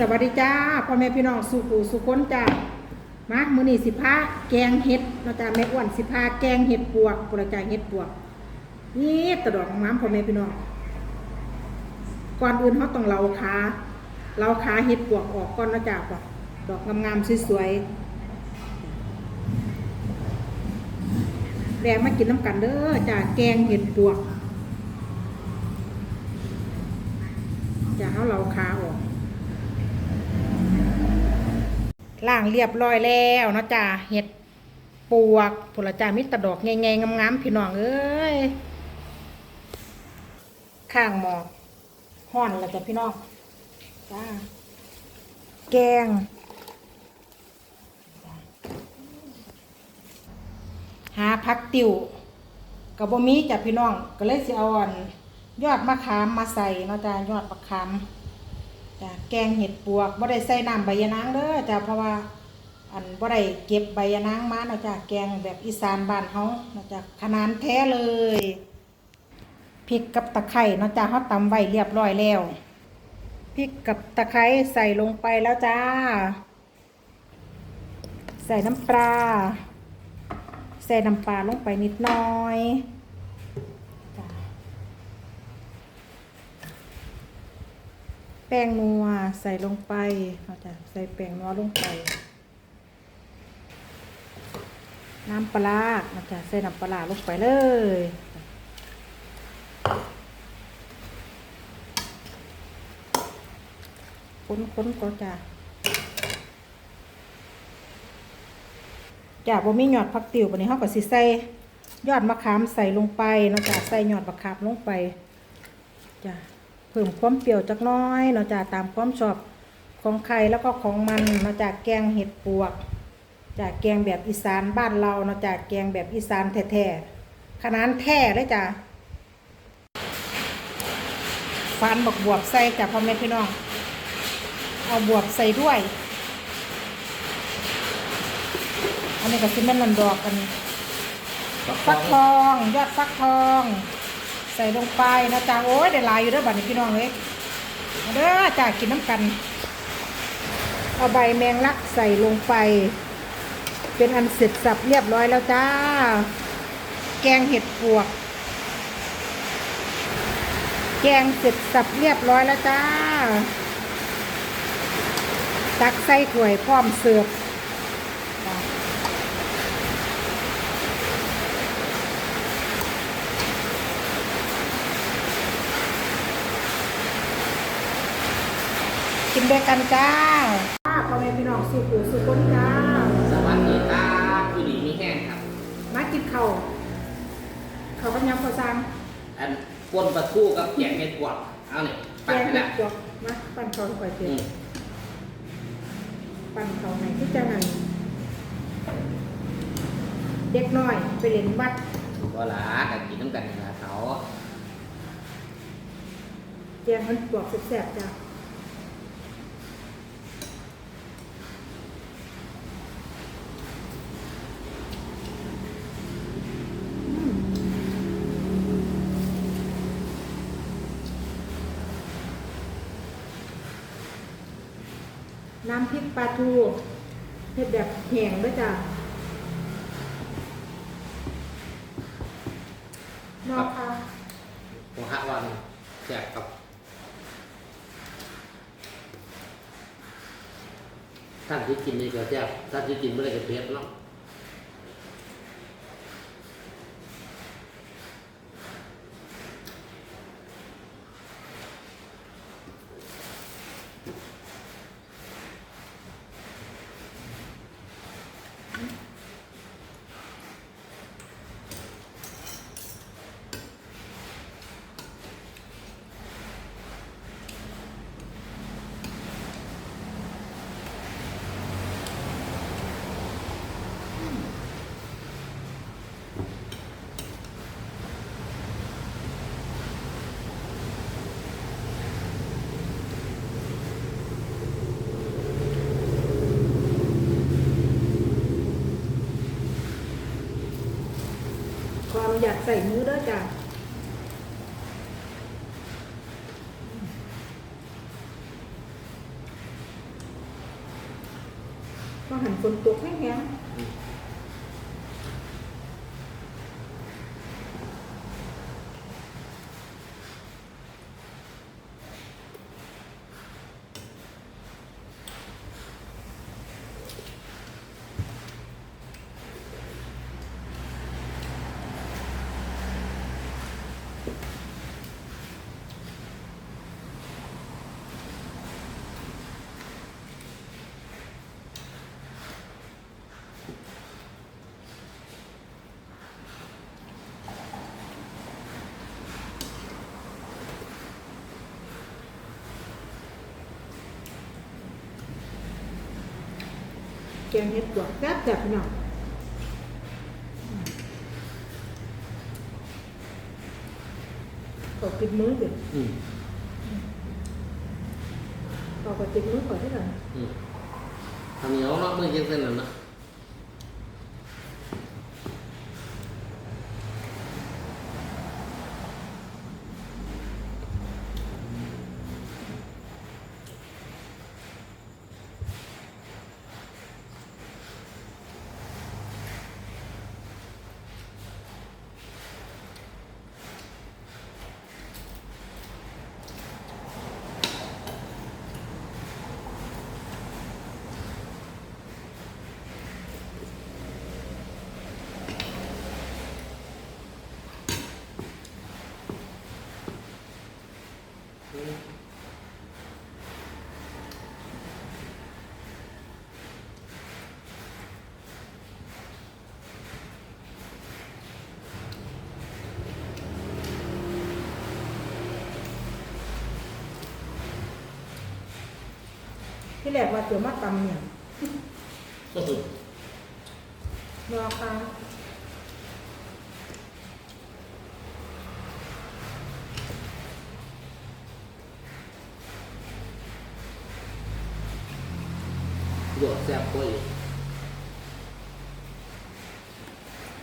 สวัสดีจ้าพ่อแม่พี่น้องสุขุสุคนจ้ามามื้อนี้สิพาแกงเห็ดเนาจ้าแม่อ้วนสิพาแกงเห็ดปวกปุระจ้าเห็ดปวก นี่ตะดอกงามพ่อแม่พี่น้องก่อนอื่นเขาต้องเลาขาเลาขาเห็ดปวกออกก่อนนะจ้าปอกดอกงามๆสวยๆแดงมากินน้ำกันเด้อจ้าแกงเห็ดปวกจ้าเขาเลาขาออก ล่างเรียบร้อยแล้วเนาะจ้าเห็ดปวกผลจามิตรดอกไงๆงามๆพี่น้องเอ้ยข้างหมอห่อนแล้วจ้ะพี่น้องจ้าแกงหาพักติวกับบ่มีจ้ะพี่น้อง ก็เลยสิเอาอันยอดมะขามมาใส่เนาะจ้ายอดมะขาม จ้ะแกงเห็ดปวกบ่ได้ใส่น้ำใบยะนางเด้อจ้ะเพราะว่าอันบ่ได้เก็บใบยะนางมาเนาะจ้ะแกงแบบอีสานบ้านเฮาเนาะจ้ะขนาดแท้เลยพริกกับตะไคร้เนาะจ้ะเฮาตำไว้เรียบร้อยแล้วพริกกับตะไคร้ใส่ลงไปแล้วจ้า ใส่น้ำปลาใส่น้ำปลาลงไปนิดหน่อยจ้ะ แป้งนัวใส่ลงไปเราจะใส่แป้งนัวลงไป น้ำปลาเราจะใส่น้ำปลาลงไปเลยค้นๆก็จะจะบ่มีหยอดผักติ๋วบันนี้เขาก็สิใส่ยอดมะขามใส่ลงไปเนาะจ้ะใส่ยอดมะขามลงไปจ้ะ พิ่มความเปรี้ยวจักน้อยเนาะจาตามความชอบของใครแล้วก็ของมันเนาะจากแกงเห็ดปวกจากแกงแบบอีสานบ้านเราเนาะจากแกงแบบอีสานแท้ๆขนาดแท้เลยจ้ะฟันบักบวบใส่จากพ่อแม่พี่น้อง เอาบวบใส่ด้วย อันนี้ก็ซิเมนนันดอกกันฟักทอง ยอดฟักทอง ใส่ลงไปนะจ๊ะโอ้ยได้ลายอยู่เด้อบัดนี้พี่น้องเอ้ยเด้อจ้ากินน้ำกัน เอาใบแมงลักใส่ลงไป เป็นอันเสร็จสับเรียบร้อยแล้วจ้า แกงเห็ดปวก แกงเสร็จสับเรียบร้อยแล้วจ้า ตักใส่ถ้วยพร้อมเสิร์ฟจ้ะ กิน ด้วยกันจ้าพ่อแม่พี่น้องสุขุสุขคนจ้าสวัสดีครับอยู่ดีมีแห้งครับ มากินข้าวข้ากับยำข้าวซางอันก้นปลาทูกับแกงเห็ดบวกเอาเนี่ยแกปั่นงไปเห็ละดหยวมาปั้นเขาวก่อยเจ็อืดมปั้นเขาไหนที่จะนั่นเด็กน้อยไปเล่นวัดก็หลากับกินน้ำกันนี่ละเขาแกงมันปวกแซ่บๆจ้า น้ำพริกปลาทูเห็ดแบบแห้งด้วยจ้ะนอกค่ะหัวหักวันแจกกับท่านที่กินนี่ก็แจกท่านที่กินไม่ได้ก็เพียบเนาะ อยากใส่มือเด้อจ้ะก็หันฝนตกแห้งๆ งเห็ดปวกแซ่บๆพี่น้องขอติดมือเดี๋ยวอืมขอติดมือก่อนที่ไหนอืมทำเหนียวเนาะมือยังเส้นนั่นนะ ที่แรกว่าเดี๋ยวมาตำเนี่ยก็สุดรอค่ะหยดแซ่บกว่าอีก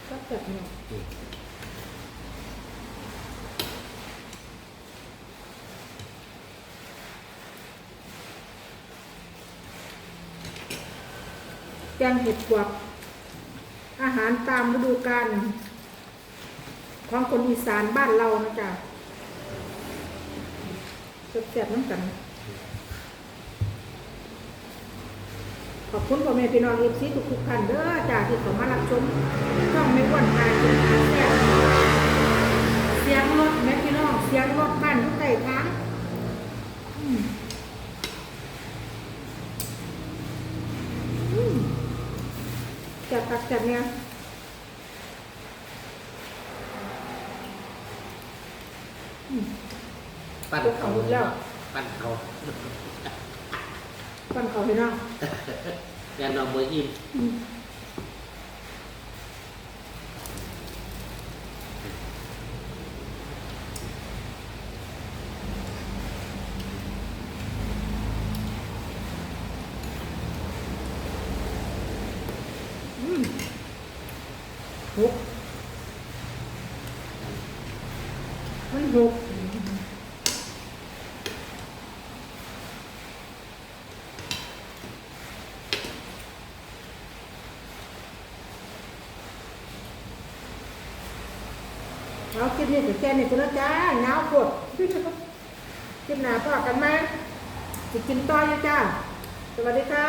ก็แบบเนี่ย อืม แก งเห็ดปวก อาหารตามฤดูกาลของคนอีสานบ้านเรานะจ๊ะแซ่บๆน้ำกัน ขอบคุณพ่อแม่พี่น้องเอฟซีทุกๆท่านเด้อจ้าที่เข้ามารับชมช่องไม่อ้วนหากินหาแซ่บเสียงรถแม่พี่น้อง เสียงรถบ้านทุกไต่ทางอืมอืม จัดตักจัดเนี่ยปั้นเขาปั้นเขาก่อนเขาพี่น้องแกนเอามืออิ่มอืม หกมันหกเอาคลิปนี้ถึงแค่นี้ก็แล้วจ้าหนาปวดคลิปหนาพอกันไหมจะกินต่ออยู่จ้า สวัสดีค่ะ